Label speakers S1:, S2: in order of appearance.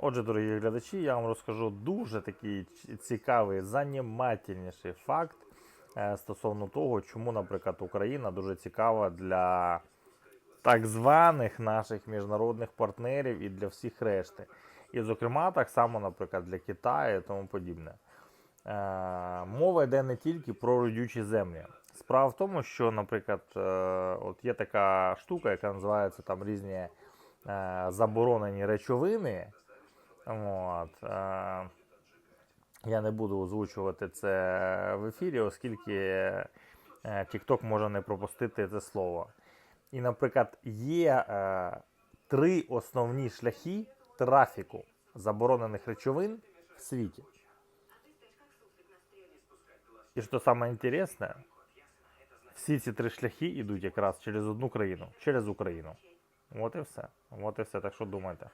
S1: Отже, дорогі глядачі, я вам розкажу дуже такий цікавий, занімательніший факт е, стосовно того, чому, наприклад, Україна дуже цікава для так званих наших міжнародних партнерів і для всіх решти. І, зокрема, так само, наприклад, для Китаю і тому подібне. Е, мова йде не тільки про родючі землі. Справа в тому, що, наприклад, е, от є така штука, яка називається там різні заборонені речовини. От, е, я не буду озвучувати це в ефірі, оскільки е, TikTok може не пропустити це слово. І, наприклад, є е, три основні шляхи трафіку заборонених речовин в світі. І що саме інтересне, всі ці три шляхи йдуть якраз через одну країну, через Україну. От і все. От і все. Так що думайте.